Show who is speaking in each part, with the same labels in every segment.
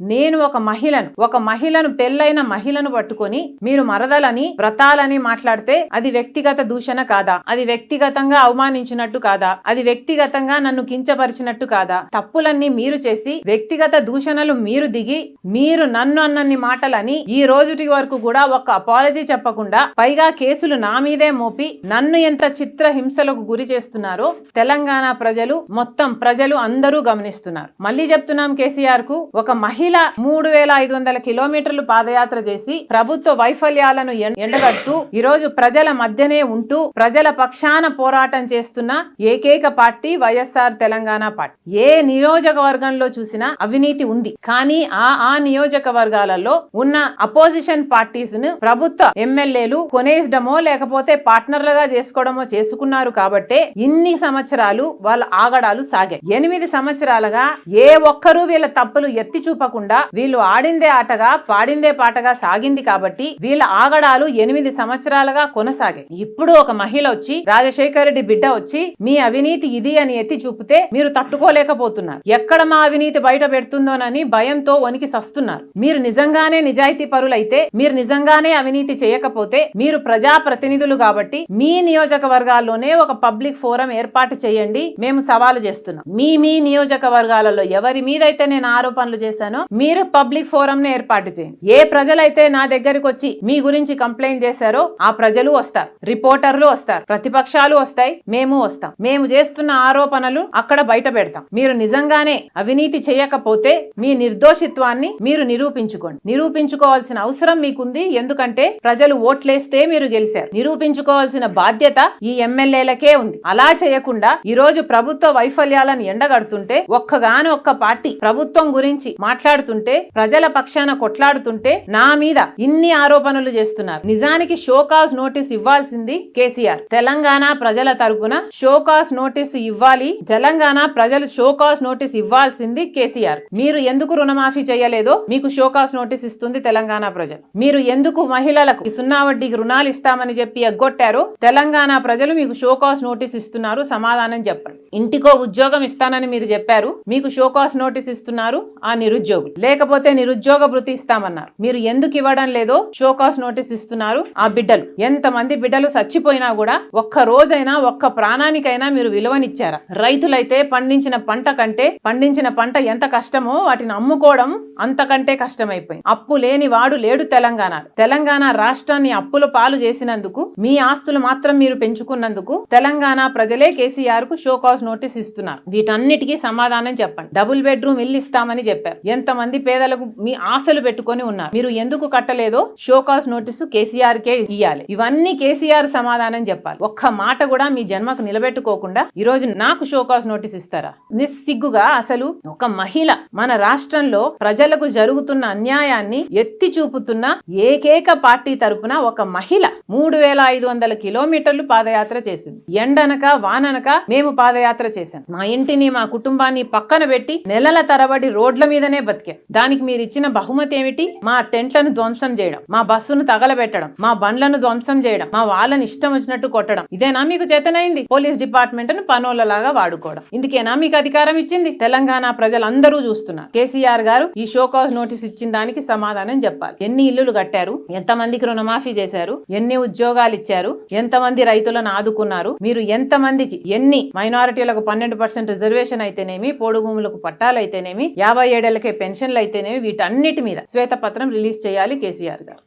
Speaker 1: నేను ఒక మహిళను ఒక మహిళను పెళ్ళైన మహిళను పట్టుకొని మీరు మరదలని వ్రతాలని మాట్లాడితే అది వ్యక్తిగత దూషణ కాదా? అది వ్యక్తిగతంగా అవమానించినట్టు కాదా? అది వ్యక్తిగతంగా నన్ను కించపరిచినట్టు కాదా? తప్పులన్నీ మీరు చేసి వ్యక్తిగత దూషణలు మీరు దిగి మీరు నన్ను అన్నన్ని మాటలని ఈ రోజుటి వరకు కూడా ఒక అపాలజీ చెప్పకుండా పైగా కేసులు నా మీదే మోపి నన్ను ఎంత చిత్ర హింసలకు గురి చేస్తున్నారో తెలంగాణ ప్రజలు మొత్తం ప్రజలు అందరూ గమనిస్తున్నారు. మళ్ళీ చెప్తున్నాం కేసీఆర్కు ఒక మహిళ మూడు వేల ఐదు వందల కిలోమీటర్లు పాదయాత్ర చేసి ప్రభుత్వ వైఫల్యాలను ఎండగడుతూ ఈ రోజు ప్రజల మధ్యనే ఉంటూ ప్రజల పక్షాన పోరాటం చేస్తున్న ఏకైక పార్టీ వైఎస్ఆర్ తెలంగాణ పార్టీ. ఏ నియోజకవర్గంలో చూసినా అవినీతి ఉంది. కానీ ఆ ఆ నియోజకవర్గాలలో ఉన్న అపోజిషన్ పార్టీస్ను ప్రభుత్వ ఎమ్మెల్యేలు కొనేసడమో లేకపోతే పార్ట్నర్లుగా చేసుకోవడమో చేసుకున్నారు కాబట్టే ఇన్ని సంవత్సరాలు వాళ్ళ ఆగడాలు సాగాయి. ఎనిమిది సంవత్సరాలుగా ఏ ఒక్కరూ వీళ్ళ తప్పులు ఎత్తి చూపకుండా వీళ్ళు ఆడిందే ఆటగా పాడిందే పాటగా సాగింది కాబట్టి వీళ్ళ ఆగడాలు ఎనిమిది సంవత్సరాలుగా కొనసాగాయి. ఇప్పుడు ఒక మహిళ వచ్చి రాజశేఖర రెడ్డి బిడ్డ వచ్చి మీ అవినీతి ఇది అని ఎత్తి చూపితే మీరు తట్టుకోలేకపోతున్నారు. ఎక్కడ మా అవినీతి బయట పెడుతుందోనని భయంతో వణికి సస్తున్నారు. మీరు నిజంగానే నిజాయితీ పరులైతే మీరు నిజంగానే అవినీతి చేయకపోతే మీరు ప్రజా ప్రతినిధులు కాబట్టి మీ నియోజకవర్గాల్లోనే ఒక పబ్లిక్ ఫోరం ఏర్పాటు చేయండి. మేము సవాలు చేస్తున్నాం. మీ మీ నియోజకవర్గాలలో ఎవరి మీదైతే నేను ఆరోపణలు చేశానో మీరు పబ్లిక్ ఫోరం ఏర్పాటు చేయండి. ఏ ప్రజలైతే నా దగ్గరికి వచ్చి మీ గురించి కంప్లైంట్ చేశారో ఆ ప్రజలు వస్తారు. రిపోర్టర్లు వస్తారు. ప్రతిపక్షాలు వస్తాయి. మేము వస్తాం. మేము చేస్తున్న ఆరోపణలు అక్కడ బయట పెడతాం. మీరు నిజంగానే అవినీతి చేయకపోతే మీ నిర్దోషిత్వాన్ని మీరు నిరూపించుకోండి. నిరూపించుకోవాల్సిన అవసరం మీకుంది. ఎందుకంటే ప్రజలు ఓట్లేస్తే మీరు గెలిచారు నిరూపించుకోవాల్సిన బాధ్యత ఈ ఎమ్మెల్యేలకే ఉంది. అలా చేయకుండా ఈ రోజు ప్రభుత్వ వైఫల్యాలను ఎండగడుతుంటే ఒక్కగాని ఒక్క పార్టీ ప్రభుత్వం గురించి మాట్లాడు మాట్లాడుతుంటే ప్రజల పక్షాన కొట్లాడుతుంటే నా మీద ఇన్ని ఆరోపణలు చేస్తున్నారు. నిజానికి షోకాస్ నోటీస్ ఇవ్వాల్సింది కేసీఆర్. తెలంగాణ ప్రజల తరపున షోకాస్ నోటీస్ ఇవ్వాలి. తెలంగాణ ప్రజలు షోకాస్ నోటీస్ ఇవ్వాల్సింది కేసీఆర్. మీరు ఎందుకు రుణమాఫీ చేయలేదో మీకు షోకాస్ నోటీస్ ఇస్తుంది తెలంగాణ ప్రజలు. మీరు ఎందుకు మహిళలకు సున్నా వడ్డీకి రుణాలు ఇస్తామని చెప్పి ఎగ్గొట్టారో తెలంగాణ ప్రజలు మీకు షోకాస్ నోటీస్ ఇస్తున్నారు సమాధానం చెప్పండి. ఇంటికో ఉద్యోగం ఇస్తానని మీరు చెప్పారు. మీకు షోకాస్ నోటీస్ ఇస్తున్నారు ఆ నిరుద్యోగం నిరుద్యోగులు లేకపోతే నిరుద్యోగ భృతి ఇస్తామన్నారు. మీరు ఎందుకు ఇవ్వడం లేదో షోకాస్ నోటీస్ ఇస్తున్నారు ఆ బిడ్డలు. ఎంతమంది బిడ్డలు చచ్చిపోయినా కూడా ఒక్క రోజైనా ఒక్క ప్రాణానికైనా మీరు విలువనిచ్చారా? రైతులైతే పండించిన పంట కంటే పండించిన పంట ఎంత కష్టమో వాటిని అమ్ముకోవడం అంతకంటే కష్టమైపోయింది. అప్పు లేని వాడు లేడు తెలంగాణ. తెలంగాణ రాష్ట్రాన్ని అప్పుల పాలు చేసినందుకు మీ ఆస్తులు మాత్రం మీరు పెంచుకున్నందుకు తెలంగాణ ప్రజలే కేసీఆర్కు షోకాస్ నోటీస్ ఇస్తున్నారు. వీటన్నిటికీ సమాధానం చెప్పండి. డబుల్ బెడ్రూమ్ ఇల్లు ఇస్తామని చెప్పారు. కొంతమంది పేదలకు మీ ఆశలు పెట్టుకొని ఉన్నారు. మీరు ఎందుకు కట్టలేదో షోకాస్ నోటీసు కేసీఆర్ కే ఇవ్వాలి ఇవన్నీ కేసీఆర్ సమాధానం చెప్పాలి. ఒక్క మాట కూడా మీ జన్మకు నిలబెట్టుకోకుండా ఈ రోజు నాకు షోకాస్ నోటీస్ ఇస్తారా? నిస్సిగ్గుగా అసలు ఒక మహిళ మన రాష్ట్రంలో ప్రజలకు జరుగుతున్న అన్యాయాన్ని ఎత్తి చూపుతున్న ఏకైక పార్టీ తరపున ఒక మహిళ మూడు వేల ఐదు వందల కిలోమీటర్లు పాదయాత్ర చేసింది. ఎండనక వాననక మేము పాదయాత్ర చేశాం. మా ఇంటిని మా కుటుంబాన్ని పక్కన పెట్టి నెలల తరబడి రోడ్ల మీదనే బతికి. దానికి మీరు ఇచ్చిన బహుమతి ఏమిటి? మా టెంట్లను ధ్వంసం చేయడం మా బస్సును తగలబెట్టడం మా బండ్లను ధ్వంసం చేయడం మా వాళ్ళని ఇష్టం వచ్చినట్టు కొట్టడం. ఇదేనా మీకు చేతనైంది? పోలీస్ డిపార్ట్మెంట్ను పనోళ్ళలాగా వాడుకోవడం. ఇందుకేనా మీకు అధికారం ఇచ్చింది? తెలంగాణ ప్రజలందరూ చూస్తున్నారు. కేసీఆర్ గారు ఈ షోకాజ్ నోటీస్ ఇచ్చిన దానికి సమాధానం చెప్పాలి. ఎన్ని ఇల్లులు కట్టారు? ఎంతమందికి రుణమాఫీ చేశారు? ఎన్ని ఉద్యోగాలు ఇచ్చారు? ఎంతమంది రైతులను ఆదుకున్నారు? మీరు ఎంతమందికి ఎన్ని మైనారిటీలకు పన్నెండు పర్సెంట్ రిజర్వేషన్ అయితేనేమి పోడు భూములకు పట్టాలు అయితేనేమి యాభై ఏడేళ్ళకే పెన్షన్లు అయితేనేమి వీటన్నిటి మీద శ్వేతపత్రం రిలీజ్ చేయాలి కేసీఆర్ గారు.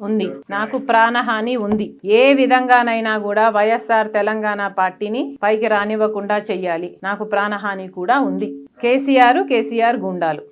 Speaker 1: ఉంది. నాకు ప్రాణహాని ఉంది. ఏ విధంగానైనా కూడా వైఎస్ఆర్ తెలంగాణ పార్టీని పైకి రానివ్వకుండా చెయ్యాలి. నాకు ప్రాణహాని కూడా ఉంది. కేసీఆర్ కేసీఆర్ గుండాలు.